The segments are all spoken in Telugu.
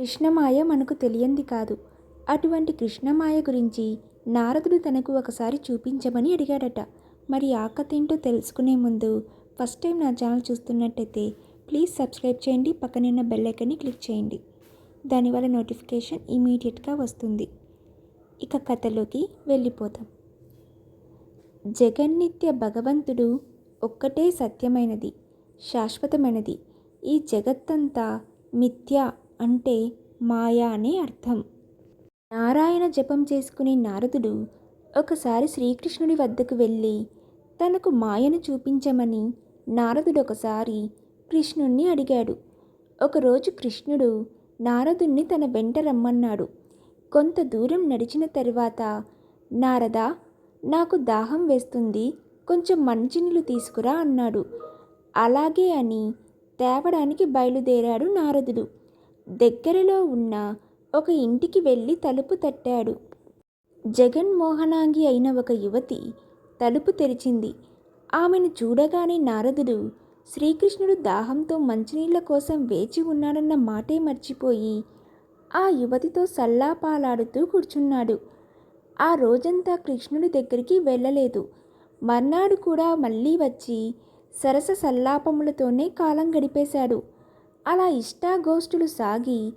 కృష్ణమాయ మనకు తెలియంది కాదు. అటువంటి కృష్ణమాయ గురించి నారదుడు తనకు ఒకసారి చూపించమని అడిగాడట. మరి ఆ కథ ఏంటో తెలుసుకునే ముందు ఫస్ట్ టైం నా ఛానల్ చూస్తున్నట్టయితే ప్లీజ్ సబ్స్క్రైబ్ చేయండి పక్కనున్న బెల్ క్లిక్ చేయండి. దానివల్ల నోటిఫికేషన్ ఇమీడియట్గా వస్తుంది. ఇక కథలోకి వెళ్ళిపోతాం జగన్నిత్య భగవంతుడు ఒక్కటే సత్యమైనది శాశ్వతమైనది. ఈ జగత్తంతా మిథ్య అంటే మాయా అనే అర్థం. నారాయణ జపం చేసుకునే నారదుడు ఒకసారి శ్రీకృష్ణుడి వద్దకు వెళ్ళి తనకు మాయను చూపించమని నారదుడు ఒకసారి కృష్ణుణ్ణి అడిగాడు. ఒకరోజు కృష్ణుడు నారదుణ్ణి తన వెంట రమ్మన్నాడు. కొంత దూరం నడిచిన తరువాత నారద నాకు దాహం వేస్తుంది కొంచెం మంచినీళ్ళు తీసుకురా అన్నాడు. అలాగే అని తేవడానికి బయలుదేరాడు నారదుడు. దగ్గరలో ఉన్న ఒక ఇంటికి వెళ్ళి తలుపు తట్టాడు. జగన్మోహనాంగి అయిన ఒక యువతి తలుపు తెరిచింది. ఆమెను చూడగానే నారదుడు శ్రీకృష్ణుడు దాహంతో మంచినీళ్ళ కోసం వేచి ఉన్నాడన్న మాటే మర్చిపోయి ఆ యువతితో సల్లాపాలాడుతూ కూర్చున్నాడు. ఆ రోజంతా కృష్ణుడి దగ్గరికి వెళ్ళలేదు. మర్నాడు కూడా మళ్ళీ వచ్చి సరస సల్లాపములతోనే కాలం గడిపేశాడు. అలా ఇష్టాగోష్ఠులు సాగి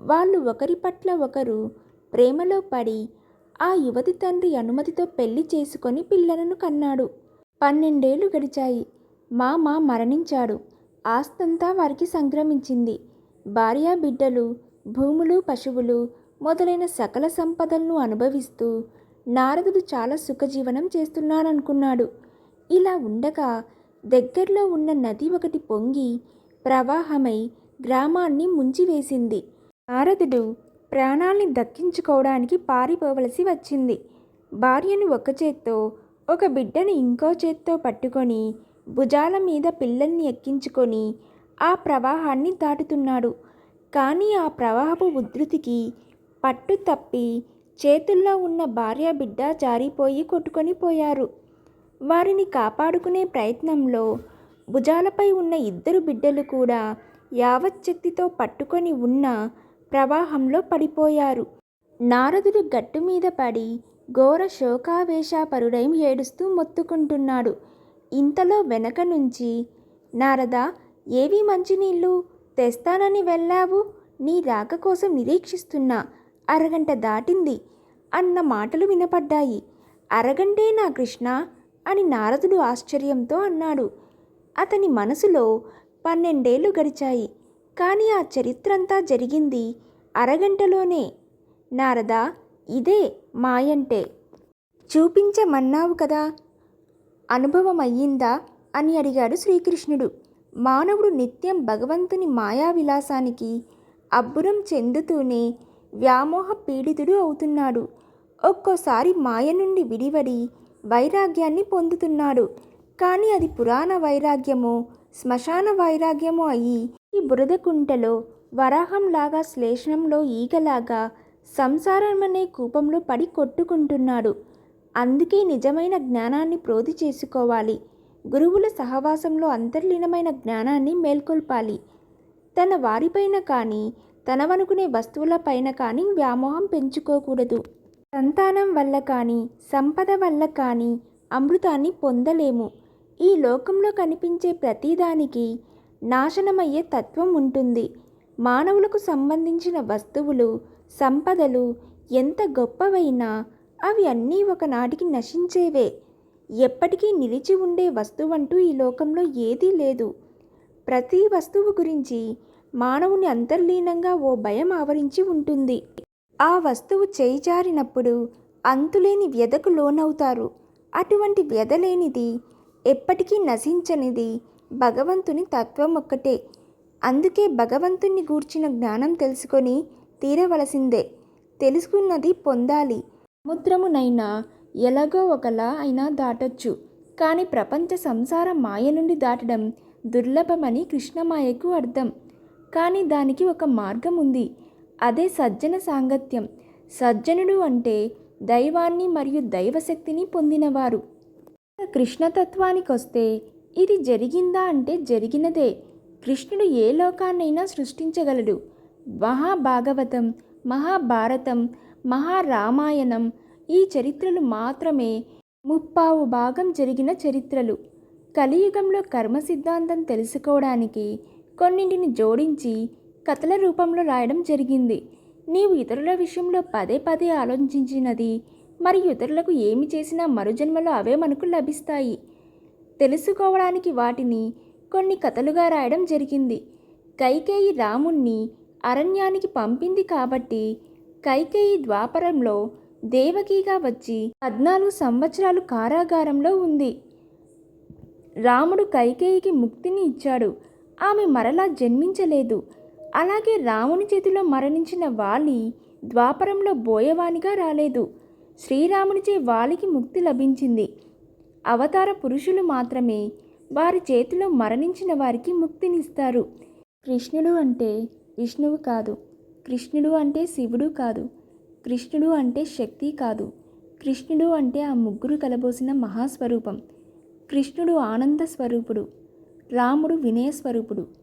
వాళ్ళు ఒకరి పట్ల ఒకరు ప్రేమలో పడి ఆ యువతి తండ్రి అనుమతితో పెళ్ళి చేసుకొని పిల్లలను కన్నాడు. పన్నెండేళ్ళు గడిచాయి. మామ మరణించాడు. ఆస్తంతా వారికి సంక్రమించింది. భార్యా బిడ్డలు భూములు పశువులు మొదలైన సకల సంపదలను అనుభవిస్తూ నారదుడు చాలా సుఖజీవనం చేస్తున్నారనుకున్నాడు. ఇలా ఉండగా దగ్గరలో ఉన్న నది ఒకటి పొంగి ప్రవాహమై గ్రామాన్ని ముంచివేసింది. నారదుడు ప్రాణాల్ని దక్కించుకోవడానికి పారిపోవలసి వచ్చింది. భార్యను ఒక చేత్తో ఒక బిడ్డను ఇంకో చేత్తో పట్టుకొని భుజాల మీద పిల్లల్ని ఎక్కించుకొని ఆ ప్రవాహాన్ని దాటుతున్నాడు. కానీ ఆ ప్రవాహపు ఉధృతికి పట్టు తప్పి చేతుల్లో ఉన్న భార్య బిడ్డ జారిపోయి కొట్టుకొని పోయారు. వారిని కాపాడుకునే ప్రయత్నంలో భుజాలపై ఉన్న ఇద్దరు బిడ్డలు కూడా యావచ్చక్తితో పట్టుకొని ఉన్న ప్రవాహంలో పడిపోయారు. నారదుడు గట్టు మీద పడి ఘోర శోకావేశాపరుడై ఏడుస్తూ మొత్తుకుంటున్నాడు. ఇంతలో వెనక నుంచి నారద ఏవి మంచినీళ్ళు? తెస్తానని వెళ్ళావు? నీ రాక కోసం నిరీక్షిస్తున్నా. అరగంట దాటింది అన్న మాటలు వినపడ్డాయి. అరగంటే నా కృష్ణ అని నారదుడు ఆశ్చర్యంతో అన్నాడు. అతని మనసులో పన్నెండేళ్ళు గడిచాయి. కానీ ఆ చరిత్రంతా జరిగింది అరగంటలోనే. నారదా ఇదే మాయంటే. చూపించమన్నావు కదా. అనుభవం అయ్యిందా అని అడిగాడు శ్రీకృష్ణుడు. మానవుడు నిత్యం భగవంతుని మాయా విలాసానికి అబ్బురం చెందుతూనే వ్యామోహ పీడితుడు అవుతున్నాడు. ఒక్కోసారి మాయ నుండి విడివడి వైరాగ్యాన్ని పొందుతున్నాడు. కానీ అది పురాణ వైరాగ్యమో శ్మశాన వైరాగ్యమో అయి ఈ బురద కుంటలో వరాహంలాగా శ్లేషణంలో ఈగలాగా సంసారమనే కూపంలో పడి కొట్టుకుంటున్నాడు. అందుకే నిజమైన జ్ఞానాన్ని ప్రోధి చేసుకోవాలి. గురువుల సహవాసంలో అంతర్లీనమైన జ్ఞానాన్ని మేల్కొల్పాలి. తన వారిపైన కానీ తనవనుకునే వస్తువులపైన కానీ వ్యామోహం పెంచుకోకూడదు. సంతానం వల్ల కానీ సంపద వల్ల కానీ అమృతాన్ని పొందలేము. ఈ లోకంలో కనిపించే ప్రతిదానికి నాశనమయ్యే తత్వం ఉంటుంది. మానవులకు సంబంధించిన వస్తువులు సంపదలు ఎంత గొప్పవైనా అవి అన్నీ ఒకనాటికి నశించేవే. ఎప్పటికీ నిలిచి ఉండే వస్తువంటూ ఈ లోకంలో ఏదీ లేదు. ప్రతి వస్తువు గురించి మానవుని అంతర్లీనంగా ఓ భయం ఆవరించి ఉంటుంది. ఆ వస్తువు చేయిచారినప్పుడు అంతులేని వ్యధకు లోనవుతారు. అటువంటి వ్యధలేనిది ఎప్పటికీ నశించనిది భగవంతుని తత్వం ఒక్కటే. అందుకే భగవంతుణ్ణి గూర్చిన జ్ఞానం తెలుసుకొని తీరవలసిందే. తెలుసుకున్నది పొందాలి. సముద్రమునైనా ఎలాగో ఒకలా అయినా దాటొచ్చు. కానీ ప్రపంచ సంసార మాయ నుండి దాటడం దుర్లభమని కృష్ణమాయకు అర్థం. కానీ దానికి ఒక మార్గం ఉంది అదే సజ్జన సాంగత్యం. సజ్జనుడు అంటే దైవాన్ని మరియు దైవశక్తిని పొందినవారు. కృష్ణతత్వానికి వస్తే ఇది జరిగిందా అంటే జరిగినదే. కృష్ణుడు ఏ లోకాన్నైనా సృష్టించగలడు. మహాభాగవతం మహాభారతం మహారామాయణం ఈ చరిత్రలు మాత్రమే ముప్పావు భాగం జరిగిన చరిత్రలు. కలియుగంలో కర్మ సిద్ధాంతం తెలుసుకోవడానికి కొన్నింటిని జోడించి కథల రూపంలో రాయడం జరిగింది. నీవు ఇతరుల విషయంలో పదే పదే ఆలోచించినది మరియు ఇతరులకు ఏమి చేసినా మరుజన్మలో అవే మనకు లభిస్తాయి. తెలుసుకోవడానికి వాటిని కొన్ని కథలుగా రాయడం జరిగింది. కైకేయి రాముణ్ణి అరణ్యానికి పంపింది కాబట్టి కైకేయి ద్వాపరంలో దేవకిగా వచ్చి పద్నాలుగు సంవత్సరాలు కారాగారంలో ఉంది. రాముడు కైకేయికి ముక్తిని ఇచ్చాడు. ఆమె మరలా జన్మించలేదు. అలాగే రాముని చేతిలో మరణించిన వాలి ద్వాపరంలో బోయవానిగా రాలేదు. శ్రీరామునిచే వాలికి ముక్తి లభించింది. అవతార పురుషులు మాత్రమే వారి చేతిలో మరణించిన వారికి ముక్తినిస్తారు. కృష్ణుడు అంటే విష్ణువు కాదు. కృష్ణుడు అంటే శివుడు కాదు. కృష్ణుడు అంటే శక్తి కాదు. కృష్ణుడు అంటే ఆ ముగ్గురు కలబోసిన మహాస్వరూపం. కృష్ణుడు ఆనంద స్వరూపుడు. రాముడు వినయ స్వరూపుడు.